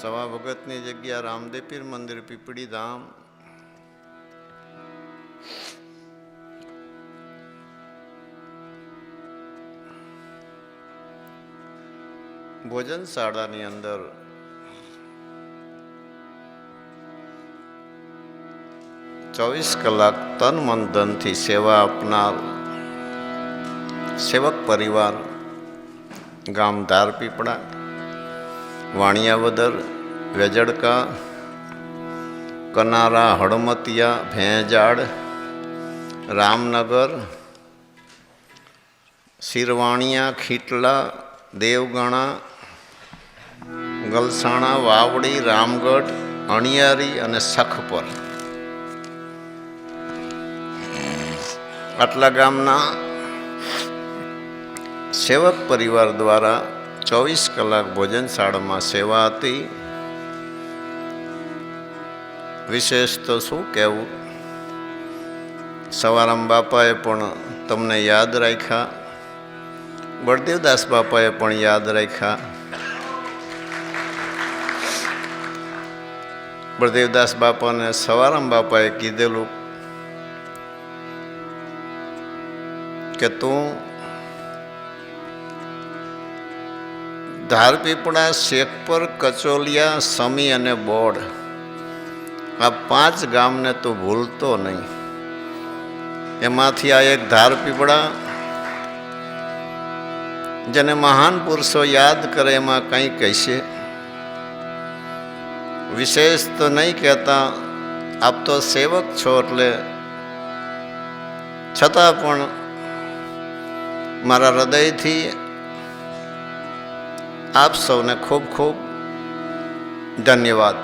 સવા ભગતની જગ્યા રામદેવ પીર મંદિર પીપળી ધામ ભોજનશાળાની અંદર ચોવીસ કલાક તન મન ધનથી સેવા આપનાર સેવક પરિવાર ગામ ધારપીપળા વાણિયાવદર, વેજડકા, કનારા, હળમતિયા, ભેંજાડ, રામનગર, શિરવાણિયા, ખીટલા, દેવગણા, ગલસાણા, વાવડી, રામગઢ, અણિયારી અને સખપર. આટલા ગામના સેવક પરિવાર દ્વારા ચોવીસ કલાક ભોજનશાળામાં સેવા હતી. વિશેષ તો શું કહેવું? સવારામ બાપાએ પણ તમને યાદ રાખ્યા. બળદેવદાસ બાપાએ પણ યાદ રાખ્યા. બળદેવદાસ બાપાને સવારામ બાપાએ કીધેલું કે તું ધારપીપળા, શેખપર, કચોલિયા, સમી અને બોડ. આ પાંચ ગામને તું ભૂલતો નહીં. એમાંથી આ એક ધારપીપળા, જેને મહાન પુરુષો યાદ કરે એમાં કંઈ કહેશે? વિશેષ તો નહીં કહેતા, આપ તો સેવક છો એટલે છતાં પણ મારા હૃદયથી આપ સૌને ખૂબ ખૂબ ધન્યવાદ.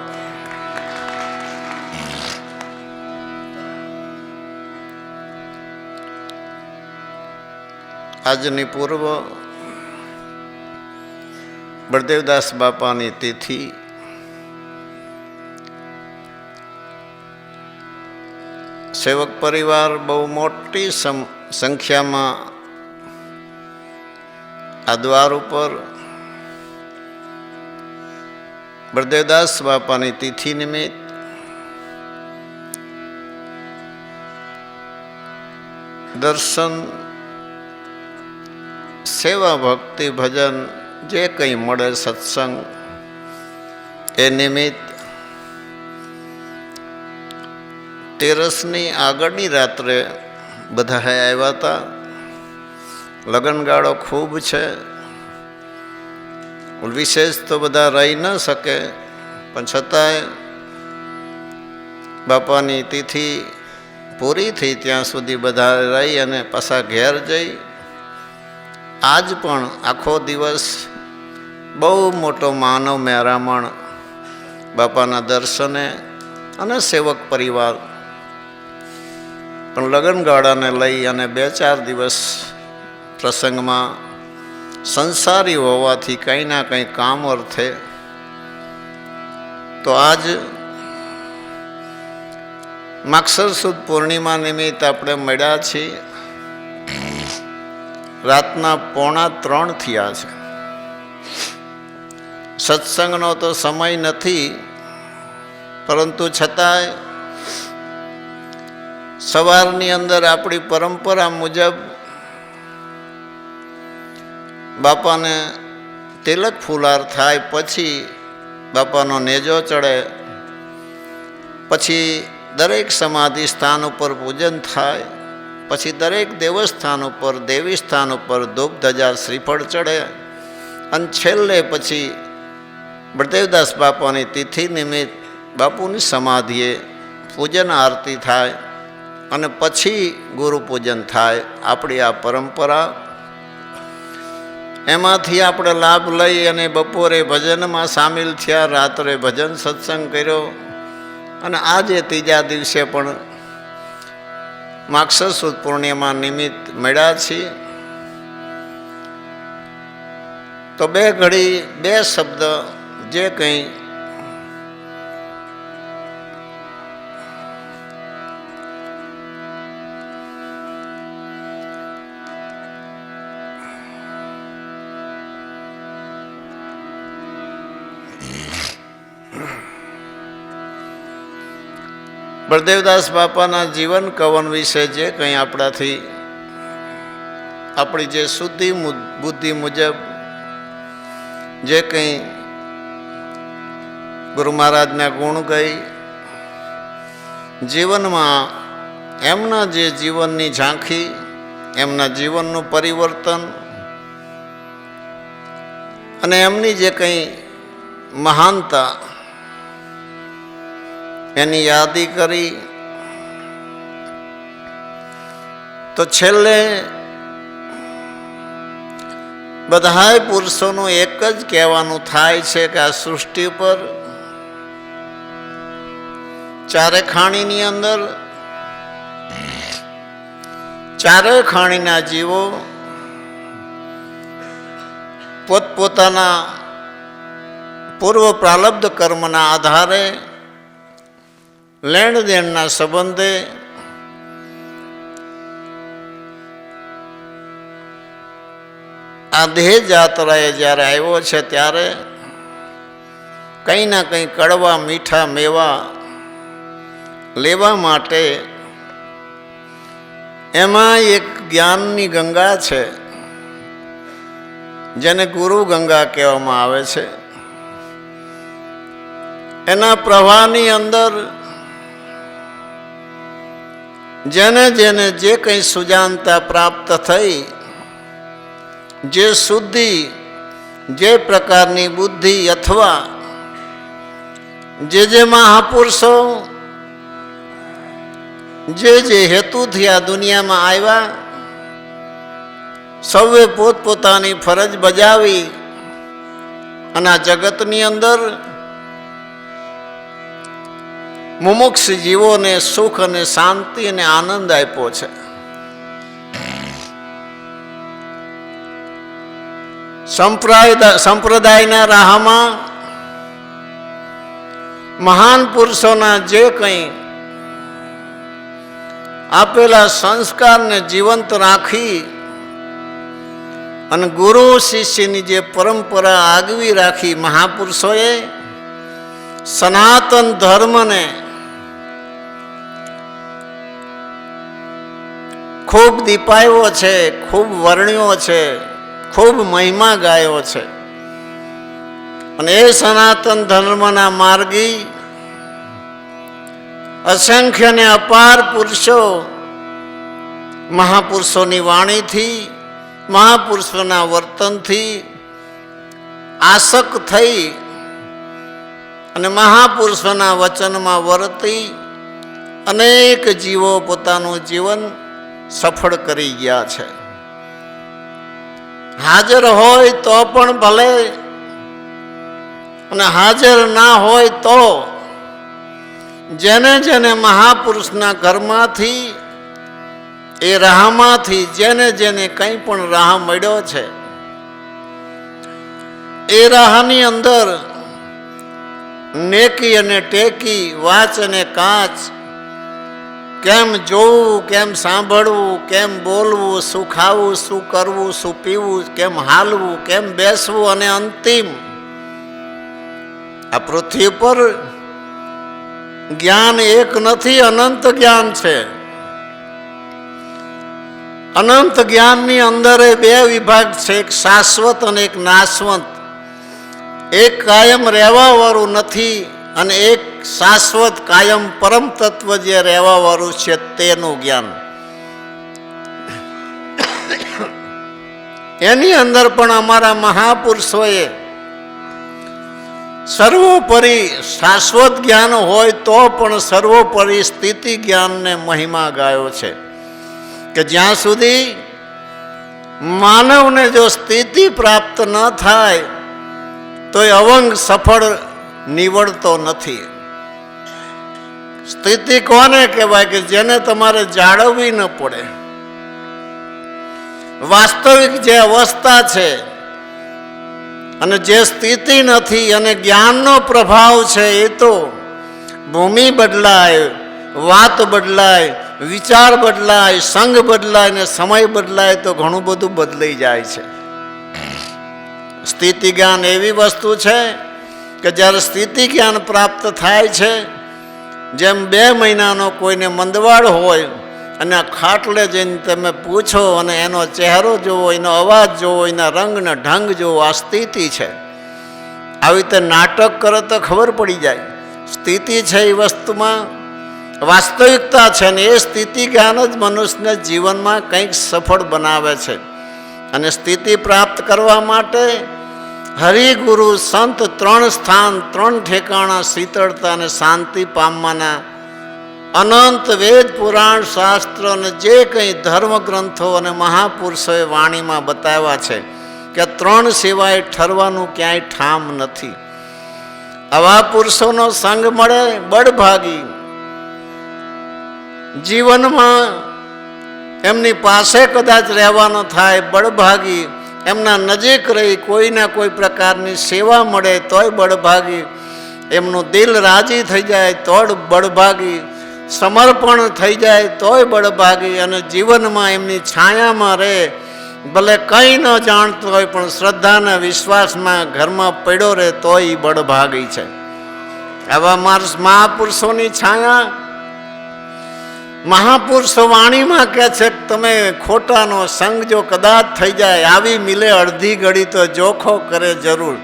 આજની પૂર્વ બળદેવદાસ બાપાની તિથિ સેવક પરિવાર બહુ મોટી સંખ્યામાં આ દ્વાર ઉપર બળદેવદાસ બાપાની તિથિ નિમિત્ત દર્શન, સેવા ભક્તિ, ભજન, જે કંઈ મળે સત્સંગ, એ નિમિત્ત તેરસની આગળની રાત્રે બધા આવ્યા હતા. લગ્નગાળો ખૂબ છે. વિશેષ તો બધા રહી ન શકે પણ છતાંય બાપાની તિથિ પૂરી થઈ ત્યાં સુધી બધા રહી અને પાછા ઘેર જઈ આજ પણ આખો દિવસ બહુ મોટો માનવ મેરામણ બાપાના દર્શને અને સેવક પરિવાર પણ લગ્નગાળાને લઈ અને બે ચાર દિવસ પ્રસંગમાં સંસારી હોવાથી કંઈ ના કંઈ કામ અર્થે. તો આજ માક્ષર સુદ પૂર્ણિમા નિમિત્ત આપણે મળ્યા છીએ. રાતના પોણા ત્રણ થયા છે. સત્સંગનો તો સમય નથી, પરંતુ છતાંય સવારની અંદર આપણી પરંપરા મુજબ બાપાને તિલક ફુલાર થાય પછી બાપાનો નેજો ચડે. પછી દરેક સમાધિ સ્થાન ઉપર પૂજન થાય. પછી દરેક દેવસ્થાન ઉપર, દેવી સ્થાન ઉપર ધૂપ ધજા શ્રીફળ ચડે. અને છેલ્લે પછી બળદેવદાસ બાપાની તિથિ નિમિત્ત બાપુની સમાધિએ પૂજન આરતી થાય અને પછી ગુરુ પૂજન થાય. આપણી આ પરંપરા એમાંથી આપણે લાભ લઈ અને બપોરે ભજનમાં સામેલ થયા, રાત્રે ભજન સત્સંગ કર્યો. અને આજે ત્રીજા દિવસે પણ માક્ષર સુદ પૂર્ણિમા નિમિત્ત મળ્યા છીએ. તો બે ઘડી, બે શબ્દ જે કંઈ બળદેવદાસ બાપાના જીવન કવન વિશે જે કંઈ આપણાથી આપણી જે શુદ્ધિ બુદ્ધિ મુજબ જે કંઈ ગુરુ મહારાજના ગુણ ગઈ, જીવનમાં એમના જે જીવનની ઝાંખી, એમના જીવનનું પરિવર્તન અને એમની જે કંઈ મહાનતા એની યાદી કરી. તો છેલ્લે બધાય પુરુષોનું એક જ કહેવાનું થાય છે કે આ સૃષ્ટિ પર ચારે ખાણીની અંદર, ચારે ખાણીના જીવો પોતપોતાના પૂર્વ પ્રાલબ્ધ કર્મના આધારે લેણ દેણના સંબંધે આ દેહ જાત્રાએ જ્યારે આવ્યો છે ત્યારે કંઈ ના કંઈ કડવા, મીઠા મેવા લેવા માટે એમાં એક જ્ઞાનની ગંગા છે, જેને ગુરુ ગંગા કહેવામાં આવે છે. એના પ્રવાહની અંદર જેને જેને જે કંઈ સુજાનતા પ્રાપ્ત થઈ, જે શુદ્ધિ, જે પ્રકારની બુદ્ધિ અથવા જે જે મહાપુરુષો, જે જે હેતુથી આ દુનિયામાં આવ્યા, સૌએ પોતપોતાની ફરજ બજાવી અને આ જગતની અંદર મુમુક્ષ જીવોને સુખ અને શાંતિ અને આનંદ આપ્યો છે. સંપ્રદાયના રાહમાં મહાન પુરુષોના જે કંઈ આપેલા સંસ્કારને જીવંત રાખી અને ગુરુ શિષ્યની જે પરંપરા આગવી રાખી મહાપુરુષોએ સનાતન ધર્મને ખૂબ દીપાયો છે, ખૂબ વર્ણ્યો છે, ખૂબ મહિમા ગાયો છે. અને એ સનાતન ધર્મના માર્ગી અસંખ્ય ને અપાર પુરુષો મહાપુરુષોની વાણીથી, મહાપુરુષોના વર્તનથી આસક થઈ અને મહાપુરુષોના વચનમાં વર્તી અનેક જીવો પોતાનું જીવન સફળ કરી ગયા છે. હાજર હોય તો પણ ભલે, અને હાજર ના હોય તો જેને જેને મહાપુરુષના ઘરમાંથી, એ રાહમાંથી જેને જેને કંઈ પણ રાહ મળ્યો છે, એ રાહની અંદર નેકી અને ટેકી, વાચ અને કાચ કેમ જોવું, કેમ સાંભળવું, કેમ બોલવું, શું ખાવું, શું કરવું, શું પીવું, કેમ હાલવું, કેમ બેસવું અને અંતિમ આ પૃથ્વી પર જ્ઞાન એક નથી, અનંત જ્ઞાન છે. અનંત જ્ઞાનની અંદર એ બે વિભાગ છે, એક શાશ્વત અને એક નાશવંત. એક કાયમ રહેવાવાળું નથી અને એક શાશ્વત કાયમ પરમ તત્વ જે રહેવાવાળું છે તેનું જ્ઞાન. એની અંદર પણ અમારા મહાપુરુષોએ સર્વોપરી શાશ્વત જ્ઞાન હોય તો પણ સર્વોપરી સ્થિતિ જ્ઞાનને મહિમા ગાયો છે. કે જ્યાં સુધી માનવને જો સ્થિતિ પ્રાપ્ત ન થાય તો એ અવંગ સફળ નીવડતો નથી. સ્થિતિ કોને કહેવાય કે જેને તમારે જાળવવી ન પડે? વાસ્તવિક જે અવસ્થા છે અને જે સ્થિતિ નથી અને જ્ઞાનનો પ્રભાવ છે એ તો ભૂમિ બદલાય, વાત બદલાય, વિચાર બદલાય સંઘ બદલાય ને સમય બદલાય તો ઘણું બધું બદલાઈ જાય છે. સ્થિતિ જ્ઞાન એવી વસ્તુ છે કે જ્યારે સ્થિતિ જ્ઞાન પ્રાપ્ત થાય છે, જેમ બે મહિનાનો કોઈને મંદવાડ હોય અને ખાટલે જઈને તમે પૂછો અને એનો ચહેરો જોવો, એનો અવાજ જોવો, એના રંગને ઢંગ જોવો, આ સ્થિતિ છે. આવી રીતે નાટક કરે તો ખબર પડી જાય. સ્થિતિ છે એ વસ્તુમાં, વાસ્તવિકતા છે ને એ સ્થિતિ જ્ઞાન જ મનુષ્યને જીવનમાં કંઈક સફળ બનાવે છે. અને સ્થિતિ પ્રાપ્ત કરવા માટે હરિગુરુ સંત ત્રણ સ્થાન, ત્રણ ઠેકાણા શીતળતા અને શાંતિ પામવાના અનંત વેદ પુરાણ શાસ્ત્ર અને જે કંઈ ધર્મ ગ્રંથો અને મહાપુરુષોએ વાણીમાં બતાવ્યા છે કે ત્રણ સિવાય ઠરવાનું ક્યાંય ઠામ નથી. આવા પુરુષોનો સંગ મળે, બળભાગી. જીવનમાં એમની પાસે કદાચ રહેવાનો થાય, બળભાગી એમના નજીક રહી કોઈના કોઈ પ્રકારની સેવા મળે તોય બળભાગી. એમનું દિલ રાજી થઈ જાય તોડ બળભાગી. સમર્પણ થઈ જાય તોય બળભાગી અને જીવનમાં એમની છાયામાં રહે. ભલે કંઈ ન જાણતો હોય પણ શ્રદ્ધાના વિશ્વાસમાં ઘરમાં પડ્યો રહે તોય બળભાગી છે. આવા માર્સ મહાપુરુષોની છાયા મહાપુરુષો વાણીમાં કહે છે કે તમે ખોટાનો સંગ જો કદાચ થઈ જાય, આવી મિલે અડધી ઘડી તો જોખો કરે જરૂર.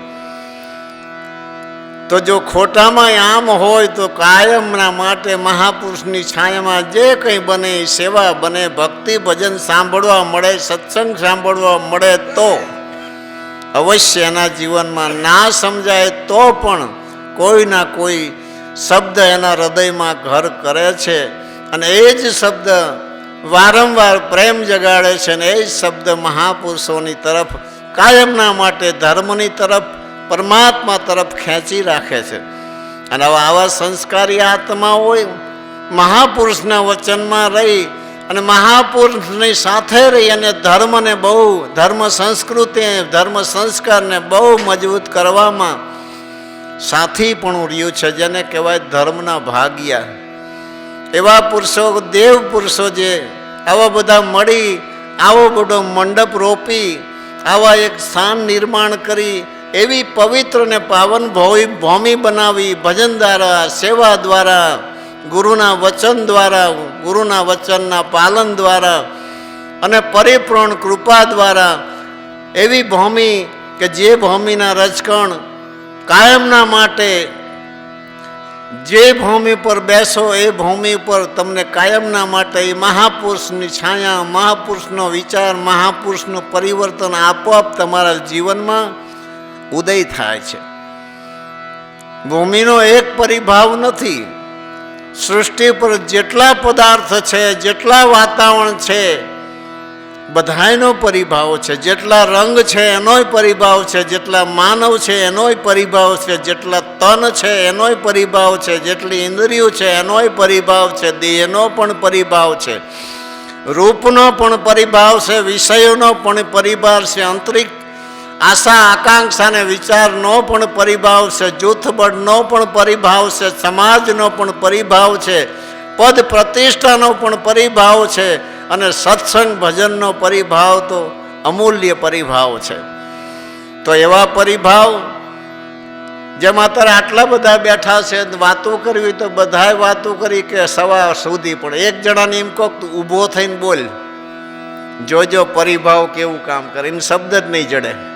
તો જો ખોટામાં આમ હોય, તો કાયમના માટે મહાપુરુષની છાયામાં જે કંઈ બને સેવા બને, ભક્તિ, ભજન સાંભળવા મળે, સત્સંગ સાંભળવા મળે તો અવશ્ય એના જીવનમાં ના સમજાય તો પણ કોઈના કોઈ શબ્દ એના હૃદયમાં ઘર કરે છે. અને એ જ શબ્દ વારંવાર પ્રેમ જગાડે છે અને એ જ શબ્દ મહાપુરુષોની તરફ, કાયમના માટે ધર્મની તરફ, પરમાત્મા તરફ ખેંચી રાખે છે. અને આવા સંસ્કારી આત્મા હોય, મહાપુરુષના વચનમાં રહી અને મહાપુરુષની સાથે રહી અને ધર્મને બહુ, ધર્મ સંસ્કૃતિ ધર્મ સંસ્કારને બહુ મજબૂત કરવામાં સાથી પણ રહ્યું છે, જેને કહેવાય ધર્મના ભાગ્યા. એવા પુરુષો, દેવ પુરુષો જે આવા બધા મળી, આવો બધો મંડપ રોપી, આવા એક સ્થાન નિર્માણ કરી, એવી પવિત્ર ને પાવન ભૂમિ બનાવી, ભજન દ્વારા, સેવા દ્વારા, ગુરુના વચન દ્વારા, ગુરુના વચનના પાલન દ્વારા અને પરિપૂર્ણ કૃપા દ્વારા એવી ભૂમિ કે જે ભૂમિના રજકણ કાયમના માટે જે ભૂમિ પર બેસો એ ભૂમિ પર તમને કાયમના માટે એ મહાપુરુષની છાયા, મહાપુરુષનો વિચાર, મહાપુરુષનું પરિવર્તન આપોઆપ તમારા જીવનમાં ઉદય થાય છે. ભૂમિનો એક પરિભાવ નથી. સૃષ્ટિ પર જેટલા પદાર્થ છે, જેટલા વાતાવરણ છે બધાયનો પરિભાવ છે જેટલા રંગ છે એનોય પરિભાવ છે જેટલા માનવ છે એનોય પરિભાવ છે જેટલા તન છે એનોય પરિભાવ છે જેટલી ઇન્દ્રિયો છે એનોય પરિભાવ છે દેહનો પણ પરિભાવ છે રૂપનો પણ પરિભાવ છે વિષયોનો પણ પરિભાવ છે આંતરિક આશા આકાંક્ષાને વિચારનો પણ પરિભાવ છે જૂથબળનો પણ પરિભાવ છે સમાજનો પણ પરિભાવ છે પદ પ્રતિષ્ઠાનો પણ પરિભાવ છે અને સત્સંગ ભજનનો પરિભાવ તો અમૂલ્ય પરિભાવ છે. તો એવા પરિભાવ જેમાં અત્યારે આટલા બધા બેઠા છે, વાતો કરવી તો બધાએ વાતો કરી કે સવાર સુધી પણ. એક જણાને એમ કહો તું ઊભો થઈને બોલ. જોજો પરિભાવ કેવું કામ કરે. એમ શબ્દ જ નહીં જડે.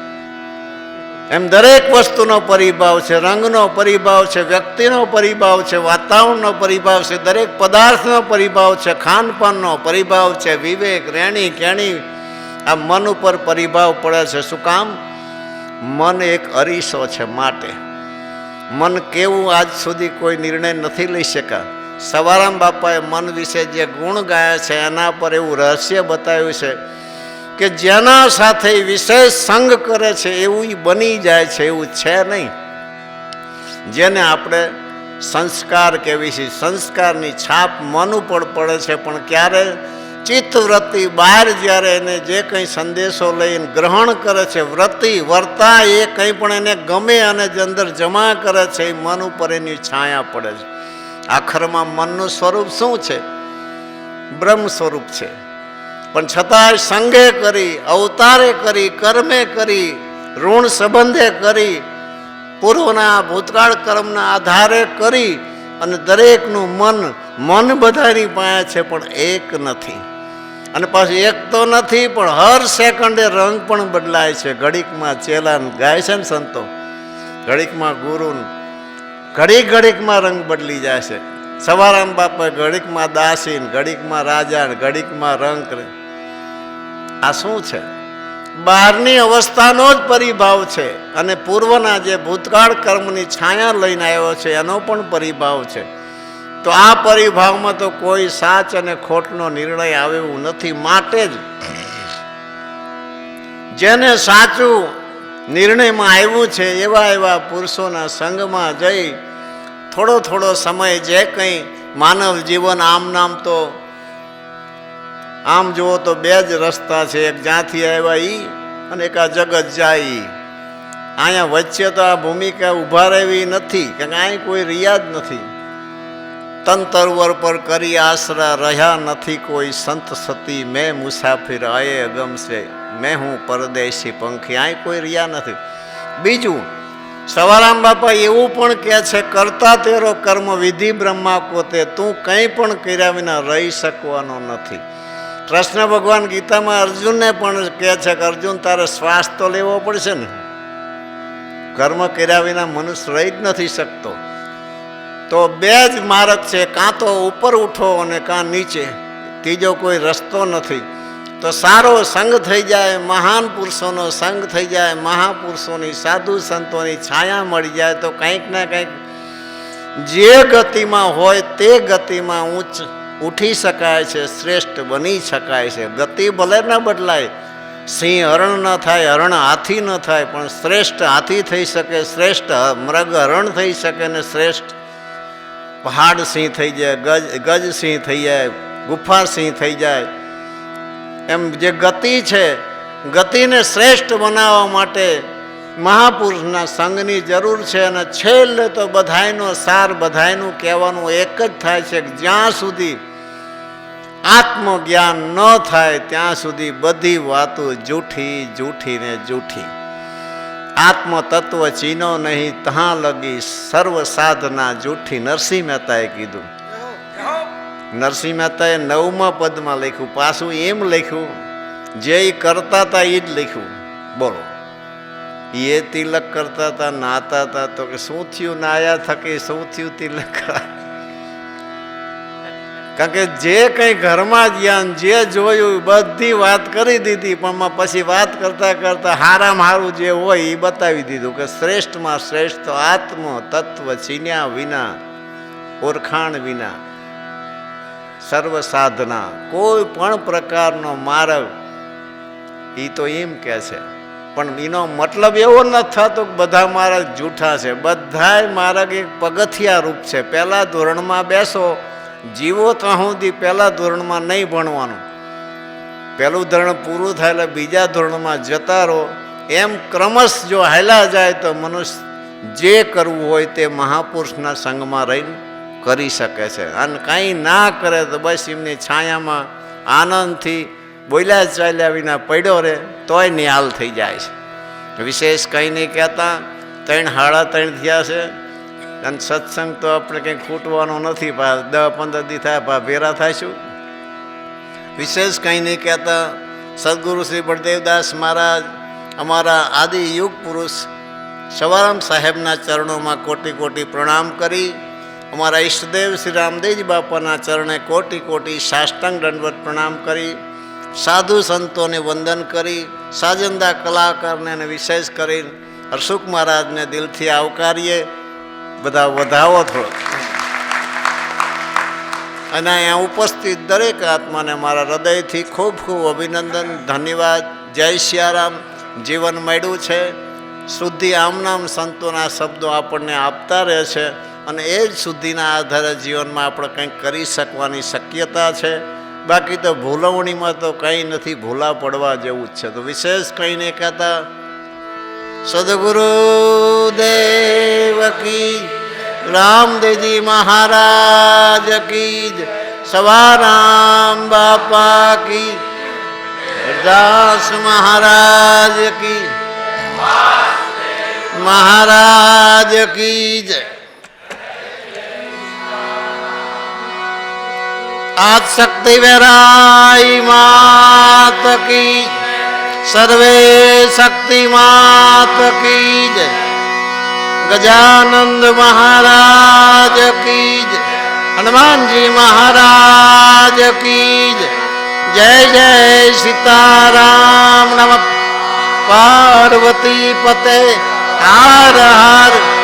એમ દરેક વસ્તુનો પરિભાવ છે, રંગનો પરિભાવ છે, વ્યક્તિનો પરિભાવ છે, વાતાવરણનો પરિભાવ છે, દરેક પદાર્થનો પરિભાવ છે, ખાનપાનનો પરિભાવ છે, વિવેક રેણી કેણી આ મન ઉપર પરિભાવ પડે છે. શું કામ? મન એક અરીસો છે માટે. મન કેવું આજ સુધી કોઈ નિર્ણય નથી લઈ શકા સવારામ બાપાએ મન વિશે જે ગુણ ગાયા છે, એના પર એવું રહસ્ય બતાવ્યું છે. કે જેના સાથે વિશેષ સંગ કરે છે, એવું બની જાય છે, એવું છે નહીં. જેને આપણે સંસ્કાર કહેવી છે. સંસ્કારની છાપ મન ઉપર પડે છે, પણ ક્યારે ચિત્તવૃત્તિ બહાર જ્યારે એને જે કંઈ સંદેશો લઈને ગ્રહણ કરે છે, વૃત્તિ, વર્તા એ કંઈ પણ એને ગમે અને જે અંદર જમા કરે છે, એ મન ઉપર એની છાયા પડે છે. આખરમાં મનનું સ્વરૂપ શું છે? બ્રહ્મ સ્વરૂપ છે. પણ છતાંય સંગે કરી, અવતારે કરી, કર્મે કરી, ઋણ સંબંધે કરી, પૂર્વના ભૂતકાળ કર્મના આધારે કરી અને દરેકનું મન મન બધાની પાસે છે પણ એક નથી. અને પાછું એક તો નથી, પણ હર સેકન્ડે રંગ પણ બદલાય છે. ઘડીકમાં ચેલાન ગાય છે ને સંતો? ઘડીકમાં ગુરુ ઘડીક ઘડીકમાં રંગ બદલી જાય છે. સવારામ બાપા ઘડીકમાં દાસીન ઘડીકમાં રાજા ઘડીકમાં રંગ કરે. આ શું છે? બહારની અવસ્થાનો જ પરિભાવ છે અને પૂર્વના જે ભૂતકાળ કર્મની છાયા લઈને આવ્યો છે, એનો પણ પરિભાવ છે. તો આ પરિભાવમાં તો કોઈ સાચ અને ખોટનો નિર્ણય આવે એવું નથી, માટે જ. જેને સાચું નિર્ણયમાં આવ્યું છે, એવા એવા પુરુષોના સંગમાં જઈ થોડો થોડો સમય જે કંઈ માનવ જીવન આમ નામ તો આમ જુઓ તો બે જ રસ્તા છે, એક જ્યાંથી આવ્યા ઈ અને એક આ જગત જાય અહીંયા વચ્ચે તો આ ભૂમિકા ઊભા રહેવી નથી કે અહીં કોઈ રિયા જ નથી. તન તરવર પર કરી આશરા રહ્યા નથી કોઈ સંત સતી, મેં મુસાફિર આયે અગમ છે, મેં હું પરદેશી પંખી, અહીં કોઈ રિયા નથી. બીજું, સવારામ બાપા એવું પણ કહે છે, કરતા તેરો કર્મ વિધિ બ્રહ્મા પોતે, તું કંઈ પણ કર્યા વિના રહી શકવાનો નથી. કૃષ્ણ ભગવાન ગીતામાં અર્જુનને પણ કહે છે કે, અર્જુન, તારે શ્વાસ તો લેવો પડશે ને? કર્મ કર્યા વિના મનુષ્ય રહી જ નથી શકતો. તો બે જ માર્ગ છે, કાં તો ઉપર ઉઠો અને કાં નીચે. ત્રીજો કોઈ રસ્તો નથી. તો સારો સંગ થઈ જાય, મહાન પુરુષોનો સંગ થઈ જાય, મહાપુરુષોની સાધુ સંતોની છાયા મળી જાય, તો કંઈક ના કંઈક જે ગતિમાં હોય તે ગતિમાં ઊંચ ઉઠી શકાય છે, શ્રેષ્ઠ બની શકાય છે. ગતિ ભલે ન બદલાય, સિંહ હરણ ન થાય, હરણ હાથી ન થાય, પણ શ્રેષ્ઠ હાથી થઈ શકે, શ્રેષ્ઠ મૃગ હરણ થઈ શકે ને શ્રેષ્ઠ પહાડ સિંહ થઈ જાય, ગજ ગજ સિંહ થઈ જાય, ગુફા સિંહ થઈ જાય. એમ જે ગતિ છે, ગતિને શ્રેષ્ઠ બનાવવા માટે મહાપુરુષના સંઘની જરૂર છે અને છેલ્લે તો બધાયનો સાર બધાયનું કહેવાનું એક જ થાય છે કે જ્યાં સુધી આત્મજ્ઞાન ન થાય, ત્યાં સુધી બધી વાતો જૂઠી જૂઠી ને જૂઠી. આત્મ તત્વ ચીનો નહીં ત્યાં લગી સર્વ સાધના જૂઠી. નરસિંહ મહેતાએ કીધું. નરસિંહ મહેતાએ નવમા પદમાં લખ્યું, પાછું એમ લખ્યું, જે કરતા હતા એ જ લખ્યું. બોલો. એ તિલક કરતા હતા નાતા હતા તો કે શું થયું? નાયા થકી શું થયું તિલક? કારણ કે જે કંઈ ઘરમાં જ્ઞાન જે જોયું, બધી વાત કરી દીધી, પણ પછી વાત કરતા કરતા હારામ હારું જે હોય એ બતાવી દીધું કે શ્રેષ્ઠમાં શ્રેષ્ઠ આત્મ, તત્વ ચીન્યા વિના ઓળખાણ વિના, સર્વ સાધના, કોઈ પણ પ્રકારનો માર્ગ એ તો એમ કે છે. પણ એનો મતલબ એવો ન થતો કે બધા મારા જૂઠા છે. બધાય મારા એક પગથિયા રૂપ છે. પહેલા ધોરણમાં બેસો, જીવો ત્યાં સુધી પહેલા ધોરણમાં નહીં ભણવાનું. પહેલું ધોરણ પૂરું થાય એટલે બીજા ધોરણમાં જતા રહો. એમ ક્રમશ જો હાલ્યા જાય તો મનુષ્ય જે કરવું હોય તે મહાપુરુષના સંગમાં રહીને કરી શકે છે. અને કાંઈ ના કરે તો બસ એમની છાયામાં આનંદથી બોલ્યા ચાલ્યા વિના પડ્યો રહે તોય નિહાલ થઈ જાય છે. વિશેષ કંઈ નહીં કહેતા, ત્રણ હાડા ત્રણ થયા છે. અને સત્સંગ તો આપણે કંઈ ખૂટવાનો નથી, પા દસ પંદર દી થાય, પા ભેરા થાયશું વિશેષ કંઈ નહીં કહેતા, સદગુરુ શ્રી બળદેવદાસ મહારાજ, અમારા આદિ યુગ પુરુષ, સવારામ સાહેબના ચરણોમાં કોટી કોટી પ્રણામ કરી, અમારા ઈષ્ટદેવ શ્રી રામદેવજી બાપાના ચરણે કોટી કોટી સાષ્ટાંગ દંડવત પ્રણામ કરી સાધુ સંતોને વંદન કરી, સાજંદા કલાકારને વિશેષ કરી હર્ષુખ મહારાજને દિલથી આવકારીએ. બધા વધાવો થોડો. અને અહીંયા ઉપસ્થિત દરેક આત્માને મારા હૃદયથી ખૂબ ખૂબ અભિનંદન, ધન્યવાદ. જય સિયારામ. જીવન મળ્યું છે. શુદ્ધિ આમનામ સંતોના શબ્દો આપણને આપતા રહે છે અને એ જ શુદ્ધિના આધારે જીવનમાં આપણે કંઈક કરી શકવાની શક્યતા છે. બાકી તો ભૂલવણીમાં તો કંઈ નથી, ભૂલા પડવા જેવું જ છે. તો વિશેષ કંઈ નહીં કહેતા, સદગુરુ દેવ કી, રામદેવજી મહારાજ કી સવા રામ બાપા કી દાસ મહારાજ કી મહારાજ કી જય આદ શક્તિ વેરાઈ માત કી સર્વે શક્તિ માત કી જય ગજાનંદ મહારાજ કી જય હનુમાનજી મહારાજ કી જય જય જય સીતારામ નમ પાર્વતી પતે હર હર